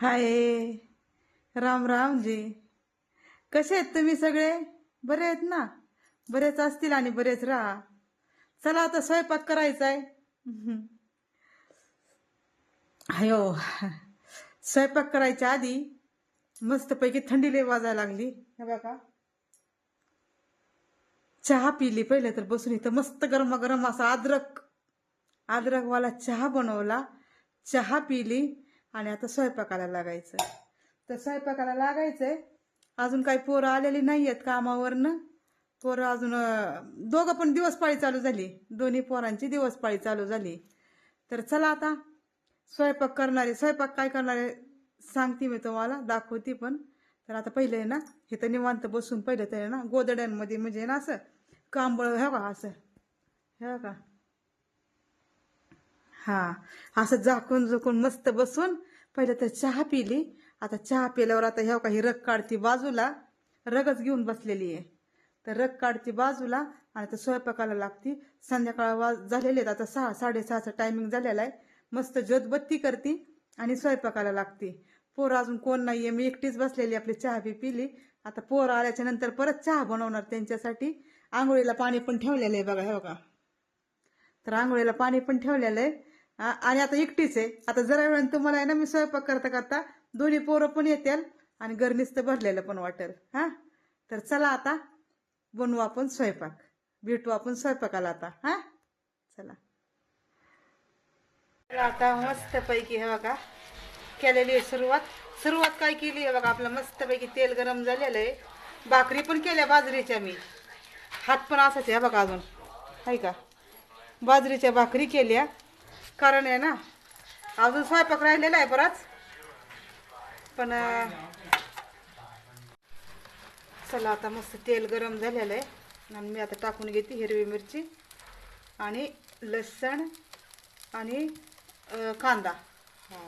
हाय. राम राम जी. कसे आहेत तुम्ही सगळे? बरे आहेत ना? बरेच असतील आणि बरेच राहा. चला आता स्वयंपाक करायचा आहे अयो स्वयंपाक करायच्या आधी मस्तपैकी थंडी लई वाजायला लागली. बघा. चहा पिली पहिले तर बसून इथं मस्त गरमागरम असा अद्रक अद्रकवाला चहा बनवला. चहा पिली. आणि आता स्वयंपाकाला लागायचं तर स्वयंपाकाला लागायचंय. अजून काही पोरं आलेली नाही आहेत कामावरनं. पोरं अजून दोघं पण दिवसपाळी चालू झाली. दोन्ही पोरांची दिवसपाळी चालू झाली. तर चला आता स्वयंपाक करणारे स्वयंपाक काय करणारे सांगते मी तुम्हाला दाखवते पण. तर आता पहिले आहे ना हे तर निवांत बसून पहिले तर आहे ना गोदड्यांमध्ये म्हणजे ना असं कांबळ हे का असं. हे का हा असं झाकून झुकून मस्त बसून पहिले तर चहा पिली. आता चहा पिल्यावर आता ह्या काही रग काढती बाजूला. रगच घेऊन बसलेली आहे. तर रग काढती बाजूला आणि आता स्वयंपाकाला लागती. संध्याकाळ वाज झालेले आहेत. आता सहा साडेसहाचा टायमिंग झालेला आहे. मस्त ज्योतबत्ती करती आणि स्वयंपाकाला लागती. पोर अजून कोण नाही आहे मी एकटीच बसलेली आपली चहा बी पिली. आता पोर आल्याच्यानंतर परत चहा बनवणार त्यांच्यासाठी. आंघोळीला पाणी पण ठेवलेलं आहे बघा हे बघा. तर आंघोळीला पाणी पण ठेवलेलं आहे. आणि आता एकटीच आहे. आता जरा वेळाने तुम्हाला आहे ना मी स्वयंपाक करता करता दोन्ही पोरं पण येतील आणि गर्मीच तर भरलेलं पण वाटेल. हा? तर चला आता बनवू आपण स्वयंपाक. भेटू आपण स्वयंपाकाला आता. हा? चला. आता मस्तपैकी हे बघा केलेली आहे सुरुवात. सुरुवात काय केली आहे बघा आपलं मस्तपैकी तेल गरम झालेलं आहे. भाकरी पण केल्या बाजरीच्या मी. हात पण असाच आहे बघा अजून. आहे का? बाजरीच्या भाकरी केल्या. कारण आहे ना. अजून स्वयंपाक राहिलेला आहे बराच. पण चला आता मस्त तेल गरम झालेलं आहे. आणि मी आता टाकून घेते हिरवी मिरची आणि लसण आणि कांदा. हा.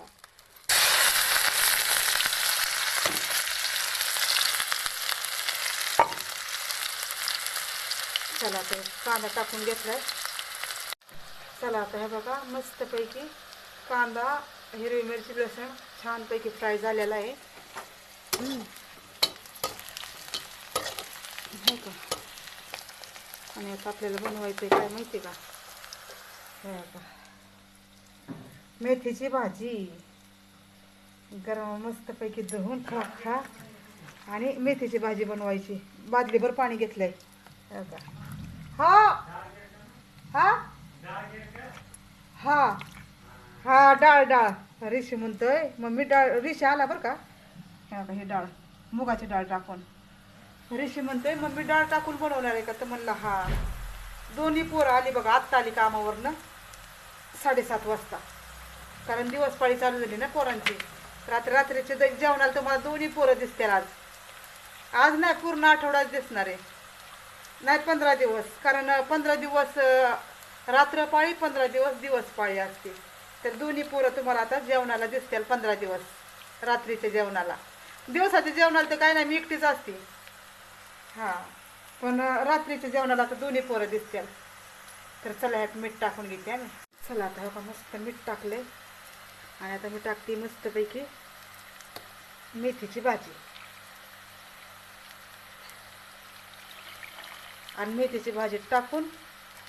चला आता कांदा टाकून घेतलाय. चला आता हे बघा. मस्तपैकी कांदा हिरवी मिरची लसण छानपैकी फ्राय झालेला आहे. हो का आणि आता आपल्याला बनवायचं आहे काय माहिती आहे का? हे बघा मेथीची भाजी. गरम मस्तपैकी धुवून खा खा. आणि मेथीची भाजी बनवायची. बादलीभर पाणी घेतलंय. हे हा. हा? हा हा डाळ डाळ. ऋषी म्हणतोय मी डाळ ऋषी आला बरं का? हे ही डाळ मुगाची डाळ टाकून. ऋषी म्हणतोय मी डाळ टाकून बनवणार आहे का? तर म्हणलं हा. दोन्ही पोरं आली बघा आत्ता आली कामावरनं साडेसात वाजता. कारण दिवस पाळी चालू झाली ना पोरांची. रात्री रात्रीचे जेवणाला तुम्हाला दोन्ही पोरं दिसतील आज. आज नाही पूर्ण आठवडाच दिसणार आहे. नाही पंधरा दिवस. कारण पंधरा दिवस रात्र पाळी पंधरा दिवस दिवस पाळी असते. तर दोन्ही पोरं तुम्हाला आता जेवणाला दिसतील पंधरा दिवस रात्रीच्या जेवणाला. दिवसाच्या जेवणाला तर काय नाही मी एकटीच असते. हां पण रात्रीच्या जेवणाला तर दोन्ही पोरं दिसतील. तर चला ह्यात मीठ टाकून घेते आम्ही. चला आता हो का मस्त मीठ टाकले आणि आता मी टाकते मस्तपैकी मेथीची भाजी. आणि मेथीची भाजी टाकून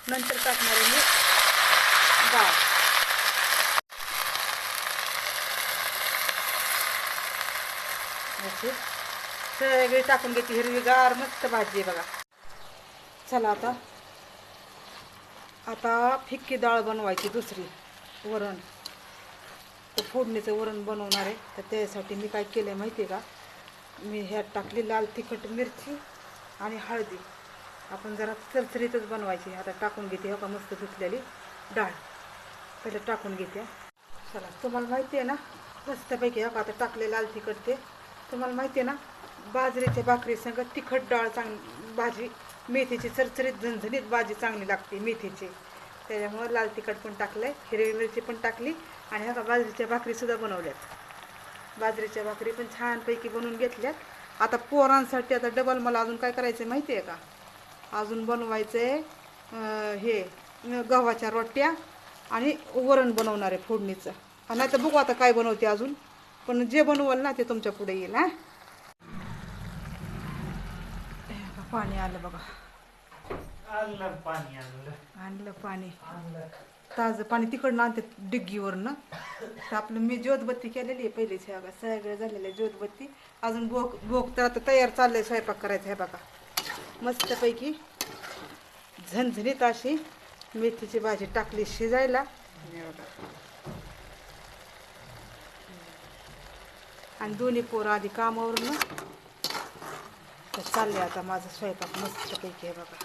नंतर टाकणार आहे मी. डाळ अशी सगळी टाकून घेते हिरवीगार मस्त भाजी आहे बघा. चला आता. आता फिक्की डाळ बनवायची दुसरी. वरण. तर फोडणीचं वरण बनवणार आहे. तर त्यासाठी मी काय केलं आहे माहिती आहे का? मी ह्यात टाकली लाल तिखट मिरची आणि हळदी. आपण जरा चरचरीतच बनवायची. आता टाकून घेते. हो का मस्त धुतलेली डाळ. पहिले टाकून घेते. चला तुम्हाला माहिती आहे ना मस्तपैकी हो का आता टाकले लाल तिखट ते. तुम्हाला माहिती आहे ना बाजरीच्या भाकरीसंग तिखट डाळ चांग भाजी मेथीची चरचरीत झणझणीत भाजी चांगली लागते मेथीची. त्याच्यामुळं लाल तिखट पण टाकलं आहे हिरवी मिरची पण टाकली आणि हो ह्या बाजरीच्या भाकरीसुद्धा बनवल्यात. बाजरीच्या भाकरी पण छानपैकी बनवून घेतल्यात. आता पोरांसाठी आता डबल मला अजून काय करायचं माहिती आहे का? अजून बनवायचं आहे हे गव्हाच्या रोट्या आणि वरण बनवणार आहे फोडणीचं. आणि नाही तर बघू आता काय बनवते अजून. पण जे बनवल ना ते तुमच्यापुढे येईल हा. बघा, पाणी आलं बघा. आणलं पाणी आणलं पाणी. आणलं. ताजं पाणी तिकडनं आणते डिग्गीवरनं. तर आपलं मी ज्योतबत्ती केलेली आहे पहिलीच हे बघा सगळं झालेलं आहे ज्योतबत्ती. अजून बोक बोक तर आता तयार चाललंय स्वयंपाक करायचा आहे बघा. मस्तपैकी झणझणीत अशी मेथीची भाजी टाकली शिजायला. आणि दोन्ही पोरं आधी कामावरून तर चालले आता माझा स्वयंपाक मस्तपैकी आहे बघा.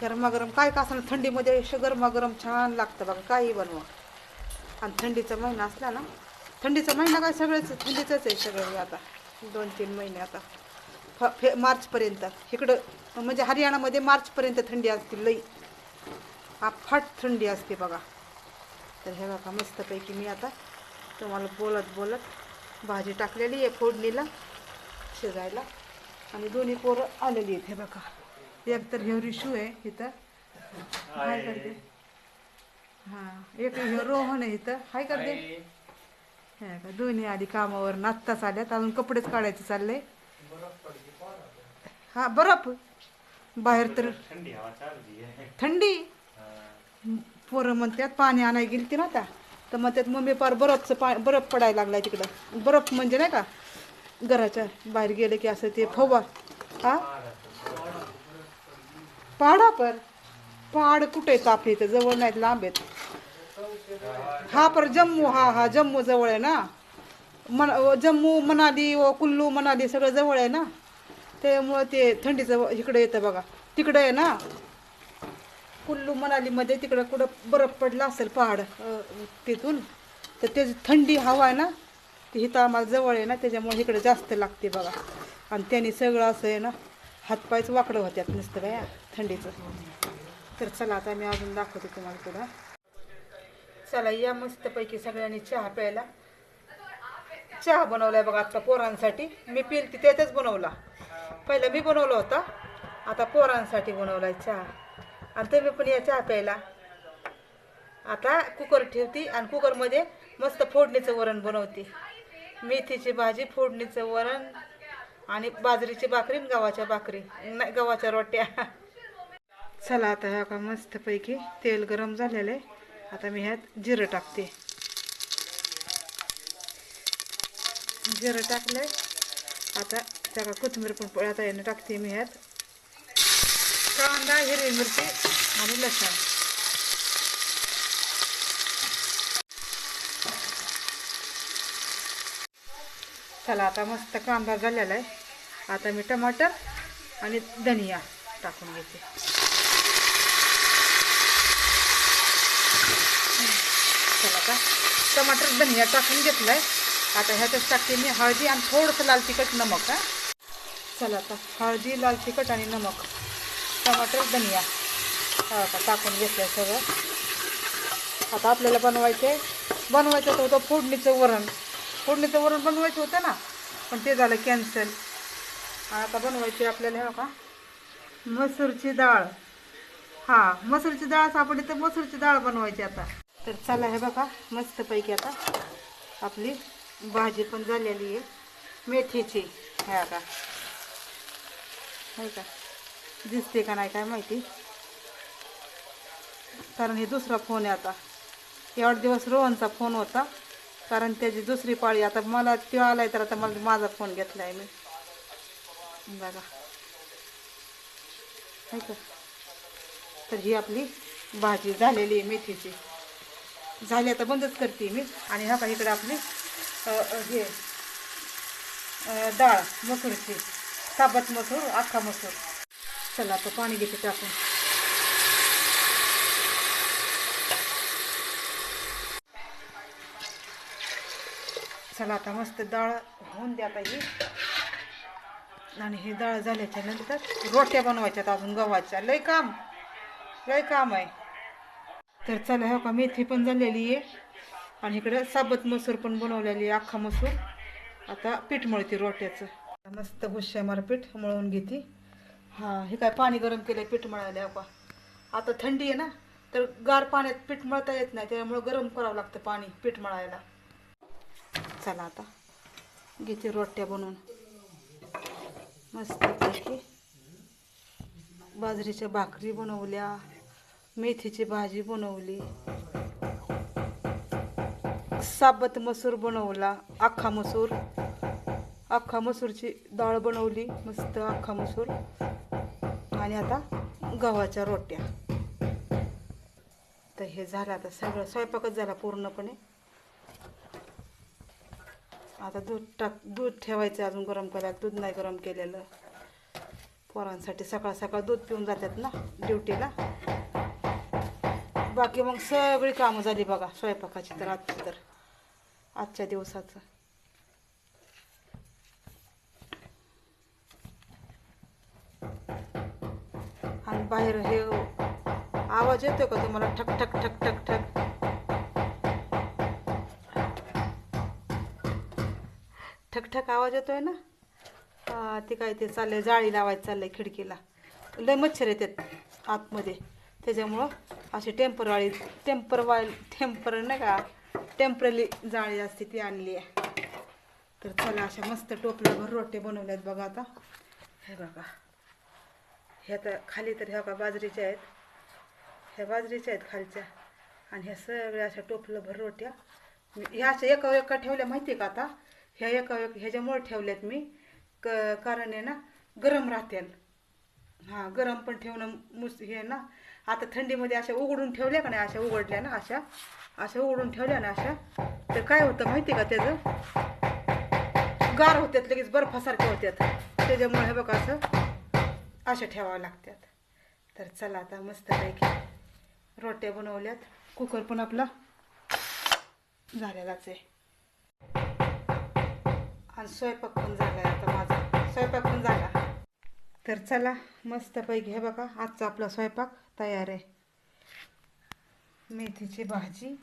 गरमागरम काय का असं थंडीमध्ये गरमागरम छान लागतं बघा काही बनवा. आणि थंडीचा महिना असला ना थंडीचा महिना काय सगळंच थंडीचंच आहे सगळं हे आता. दोन तीन महिने आता. फ फे मार्चपर्यंत. इकडं म्हणजे हरियाणामध्ये मार्चपर्यंत थंडी असते लई. अफाट थंडी असते बघा. तर हे बघा मस्तपैकी मी आता तुम्हाला बोलत बोलत भाजी टाकलेली आहे फोडणीला शिजायला. आणि दोन्ही पोरं आलेली आहेत हे बघा. एक तर हे रिशू आहे इथं. हाय. करते हां एक हे रोहन आहे इथं. हाय करते. हे का? दोन्ही आधी कामावर नात्ताच आल्यात अजून कपडेच काढायचे चालले. हा बरफ. बाहेर तर थंडी. पोरं म्हणतात पाणी आणायला गेली ती ना आता. तर म्हणतात मम्मी पार बरफचं पा बरफ पडायला लागलाय तिकडं. बरफ म्हणजे नाही का? घराच्या बाहेर गेले की असं ते फवा. हा? पहाडा पर पहाड कुठे आहेत आपल्या इथं? जवळ नाहीत लांब आहेत. हा पर जम्मू हा हा जम्मू जवळ आहे ना? मन जम्मू मनाली व कुल्लू मनाली सगळं जवळ आहे ना? त्यामुळं ते थंडीचं इकडे येतं बघा. तिकडं आहे ना? कुल्लू मनालीमध्ये तिकडं कुठं बरफ पडला असेल पहाड तिथून तर त्याची थंडी हवा आहे ना? ती हिथं आम्हाला जवळ आहे ना? त्याच्यामुळे इकडे जास्त लागते बघा. आणि त्याने सगळं असं आहे ना? हातपायच वाकडं होत्यात नुसतं बाया थंडीचं. तर चला आता मी अजून दाखवते तुम्हाला पुढं. चला या मस्तपैकी सगळ्यांनी चहा प्यायला. चहा बनवलाय बघा आता पोरांसाठी. मी पिलती त्यातच बनवला. पहिला मी बनवला होता. आता पोरांसाठी बनवलाय चहा. आणि तुम्ही पण या चहा प्यायला. आता कुकर ठेवती आणि कुकरमध्ये मस्त फोडणीचं वरण बनवते. मेथीची भाजी फोडणीचं वरण आणि बाजरीची भाकरी आणि गव्हाच्या भाकरी. नाही गव्हाच्या रोट्या. चला आता ह्या का मस्तपैकी तेल गरम झालेलं आहे. आता मी ह्यात जिरं टाकते. जिरं टाकलंय. आता त्याला कोथिंबीर पण आता याने टाकते मी ह्यात. कांदा हिरवी मिरची आणि लसूण. चला आता मस्त कांदा झालेला आहे. आता मी टमाटर आणि धनिया टाकून घेते चला आता टमाटर धनिया टाकून घेतलाय. आता ह्याच्यात टाकते मी हळदी आणि थोडंसं लाल तिखट नमक हा. चला आता हळदी लाल तिखट आणि नमक टमाटर धनिया आता टाकून घेतलंय सगळं. आता आपल्याला बनवायचं आहे बनवायचं होतं फोडणीचं वरण. फोडणीचं वरण बनवायचं होतं ना पण ते झालं कॅन्सल आता बनवायची आपल्याला हे का मसूरची डाळ. हा मसूरची डाळ सापडली तर मसूरची डाळ बनवायची आता. तर चला हे बघा मस्तपैकी आता आपली भाजी पण झालेली आहे. मेथीची हे का आहे का दिसते का नाही काय माहिती? कारण हे दुसरा फोन आहे आता. एवढा दिवस रोहनचा फोन होता. कारण त्याची दुसरी पाळी आता मला तो आलाय तर आता मला माझा फोन घेतलाय मी. बघा. आहे का तर ही आपली भाजी झालेली आहे मेथीची. झाले आता बंदच करते मी. आणि हा का इकडे आपली हे डाळ मसूरची साबत मसूर अख्खा मसूर. चला आता पाणी घेते टाकून चला आता मस्त डाळ होऊन द्या पाहिजे आणि हे डाळ झाल्याच्यानंतर रोट्या बनवायच्यात अजून गव्हाच्या. लय काम लय काम आहे. तर चला हो का? मेथी पण झालेली आहे. आणि इकडं साबत मसूर पण बनवलेली आहे अख्खा मसूर. आता पीठ मळते रोट्याचं. मस्त हुश्यामार पीठ मळून घेते. हां हे काय पाणी गरम केलं पीठ मळायला हो का? आता थंडी आहे ना तर गार पाण्यात पीठ मळता येत नाही त्यामुळं गरम करावं लागतं पाणी पीठ मळायला. चला आता घेते रोट्या बनवून. मस्तपैकी बाजरीच्या भाकरी बनवल्या. मेथीची भाजी बनवली. साबत मसूर बनवला अख्खा मसूर. अख्खा मसूरची डाळ बनवली मस्त अख्खा मसूर. आणि आता गव्हाच्या रोट्या. तर हे झालं आता सगळं. स्वयंपाकच झाला पूर्णपणे. आता दूध टाक दूध ठेवायचं अजून गरम करायला. दूध नाही गरम केलेलं. पोरांसाठी सकाळ सकाळ दूध पिऊन जातात ना ड्युटीला. बाकी मग सगळी कामं झाली बघा स्वयंपाकाची तर आजची तर. आजच्या दिवसाचं. आणि बाहेर हे आवाज येतो का तुम्हाला? ठक ठक ठक ठक ठक. ठक ठक आवाज येतोय ना? हा ते काय ते चाललंय जाळी लावायचं चाललंय खिडकीला. लय मच्छर येतात आतमध्ये. त्याच्यामुळं अशी टेम्परवाळी टेम्परवाळी टेम्पर नाही का टेम्परली जाळी असते ती आणली आहे. तर चला अशा मस्त टोपल्याभर रोटे बनवल्यात बघा आता. हे बघा. ह्या तर खाली तर ह्या का बाजरीच्या आहेत. ह्या बाजरीच्या आहेत खालच्या. आणि ह्या सगळ्या अशा टोपल्याभर रोट्या. ह्या अशा एका एका ठेवल्या माहिती आहे का आता? ह्या एका एक ह्याच्यामुळे ठेवल्यात मी. क कारण आहे ना गरम राहतील. हां गरम पण ठेवणं मुस हे ना आता थंडीमध्ये अशा उघडून ठेवल्या का नाही? अशा उघडल्या ना अशा? अशा उघडून ठेवल्या ना अशा? तर काय होतं माहिती आहे का त्याचं? गार होत्यात लगेच बर्फासारख्या होत्यात. त्याच्यामुळे हे बघा असं अशा ठेवावं लागतात तर चला आता मस्तपैकी रोट्या बनवल्यात. कुकर पण आपला झालेलाच आहे. आणि स्वयंपाक पण झाला आता माझा. स्वयंपाक पण झाला. तर चला मस्तपैकी हे बघा आजचा आपला स्वयंपाक. तयार आहे. मेथीची भाजी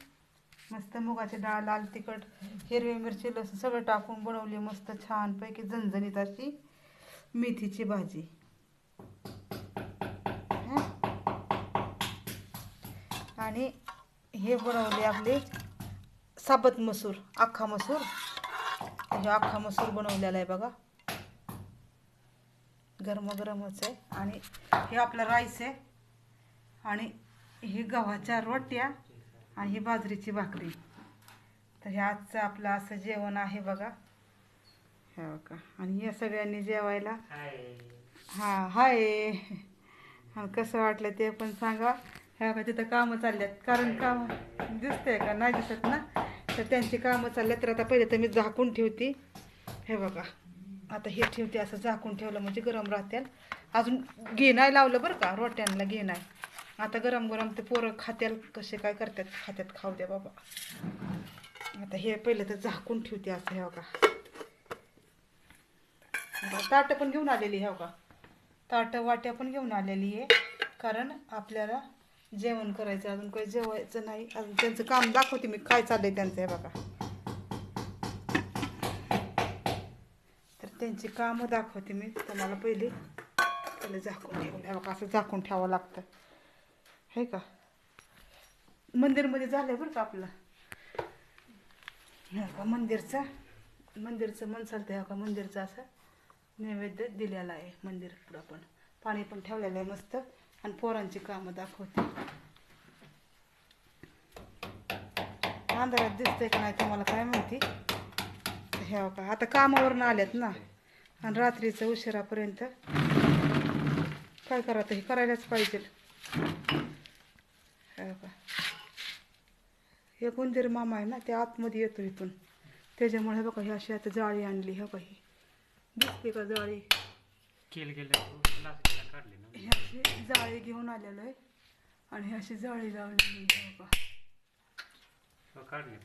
मस्त मुगाची डाळ लाल तिखट हिरवी मिरची लसूण सगळं टाकून बनवली मस्त छानपैकी झणझणीत अशी मेथीची भाजी. आणि हे बनवले आपले साबत मसूर अख्खा मसूर. हे अख्खा मसूर बनवलेला आहे बघा. गरमगरमच आहे. आणि हे आपलं राईस आहे. आणि ही गव्हाच्या रोट्या आणि ही बाजरीची भाकरी. तर हे आजचं आपलं असं जेवण आहे बघा. हे बघा. आणि या सगळ्यांनी जेवायला? हाय. हां हाय कसं वाटलं ते पण सांगा. ह्या का तिथं कामं चालल्यात. कारण काम दिसतंय का? नाही दिसत ना? तर त्यांची कामं चालल्यात. तर आता पहिले तर मी झाकून ठेवते. हे बघा. आता हे ठेवते असं झाकून ठेवलं म्हणजे गरम राहत्याल. अजून घे नाही लावलं बरं का? रोट्यांना घे नाही. आता गरम गरम ते पोरं खात्याल कसे काय करतात खात्यात खाऊ द्या बाबा. आता हे पहिले तर झाकून ठेवते असं हे बघा. ताटं पण घेऊन आलेली हे बघा. ताटं वाट्या पण घेऊन आलेली आहे कारण आपल्याला जेवण करायचं अजून काही जेवायचं नाही. अजून त्यांचं काम दाखवते मी काय चाललंय त्यांचं हे बघा. तर त्यांची कामं दाखवते मी. तुम्हाला पहिले त्याला झाकून ठेवून हे बघा असं झाकून ठेवावं लागतं. हे का? मंदिरमध्ये झालंय बरं का आपलं. हे का मंदिरचं मंदिरचं मन चालतं का? मंदिरचं असं नैवेद्य दिलेला आहे मंदिर पुढं पण पाणी पण ठेवलेलं आहे मस्त. आणि पोरांची कामं दाखवते. अंधारात दिसतंय का नाही तुम्हाला काय माहिती. ह्या का आता कामावरनं आल्यात ना. आणि रात्रीचं उशिरापर्यंत. काय करा हे करायलाच पाहिजे. हे का हे कोणतरी मामा आहे ना ते आतमध्ये येतो इथून. त्याच्यामुळे हे बघा ही अशी आता जाळी आणली हे बघा ही. दिसते का जाळी? केलं केलं. प्लास्टिकला काढले ना. ही अशी जाळी घेऊन आलेलो आहे. आणि ही अशी जाळी लावलेली आहे बघा. हो, काढले.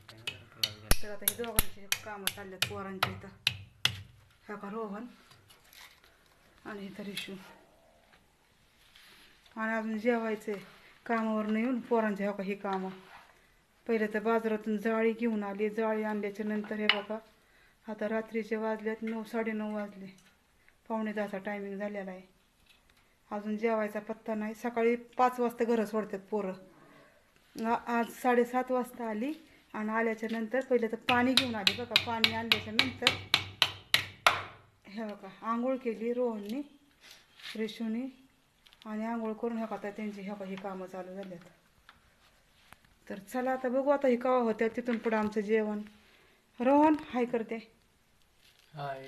तर आता हे दोघांचे कामं चाललेत पोरांचे इथं. ह्या का रोहन आणि इथं रिशू. आणि अजून जेवायचे कामावरनं येऊन पोरांचे ह्या हो का ही कामं. पहिले तर बाजारातून जाळी घेऊन आली जाळी आणल्याच्या नंतर हे बघा आता रात्रीचे वाजलेत नऊ साडेनऊ वाजले. पावणे दहाचा टायमिंग झालेला आहे. अजून जेवायचा पत्ता नाही. सकाळी पाच वाजता घरं सोडतात पोरं. आज साडेसात वाजता आली आणि आल्याच्यानंतर पहिलं तर पाणी घेऊन आली बघा. पाणी आणल्याच्या नंतर हे बघा आंघोळ केली रोहननी रेशूनी. आणि आंघोळ करून हे आता त्यांची हे बघा ही कामं चालू झाल्यात तर चला आता बघू आता ही कवा होत्या तिथून पुढं आमचं जेवण. रोहन हाय करते. हाय.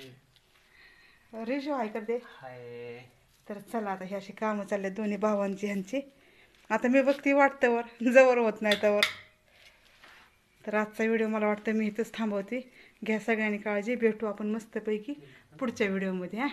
रिशू हाय करते. हाय. तर चला आता ही अशी कामं चालले दोन्ही भावांची ह्यांची आता मी बघते वाटतं जवळ होत नाही तवर. तर आजचा व्हिडिओ मला वाटतं मी इथंच थांबवते. घ्या सगळ्यांनी काळजी भेटू आपण मस्तपैकी पुढच्या व्हिडिओमध्ये हां.